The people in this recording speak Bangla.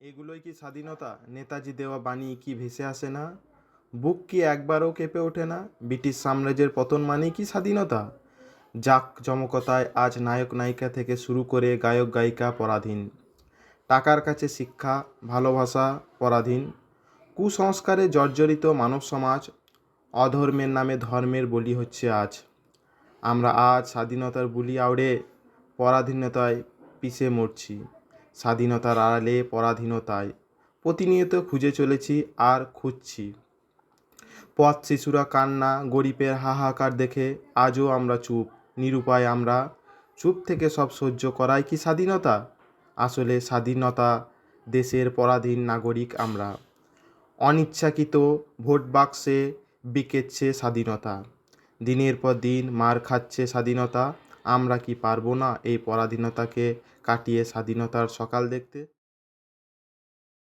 এগুলোই কি স্বাধীনতা? নেতাজি দেওয়া বাণী কি ভেসে আসে না? বুক কি একবারও কেঁপে ওঠে না? ব্রিটিশ সাম্রাজ্যের পতন মানেই কি স্বাধীনতা? জাক জমকতায় আজ নায়ক নায়িকা থেকে শুরু করে গায়ক গায়িকা পরাধীন। টাকার কাছে শিক্ষা ভালোবাসা পরাধীন। কুসংস্কারে জর্জরিত মানব সমাজ, অধর্মের নামে ধর্মের বলি হচ্ছে আজ। আমরা আজ স্বাধীনতার বুলি আউড়ে, পরাধীনতায় পিষে মরছি। স্বাধীনতার আড়ালে, পরাধীনতায়। প্রতিনিয়ত খুঁজে চলেছি, আর খুঁজছি। পথ শিশুরা কান্না, গরিবের হাহাকার দেখে আজও আমরা চুপ, নিরুপায় আমরা। চুপ থেকে সব সহ্য করাই কি স্বাধীনতা? আসলে স্বাধীনতা দেশের পরাধীন নাগরিক আমরা। অনিচ্ছাকৃত ভোট বাক্সে বিকেচ্ছে স্বাধীনতা। দিনের পর দিন মার খাচ্ছে স্বাধীনতা। আমরা কি পারব না এই পরাধীনতাকে কাটিয়ে স্বাধীনতার সকাল দেখতে?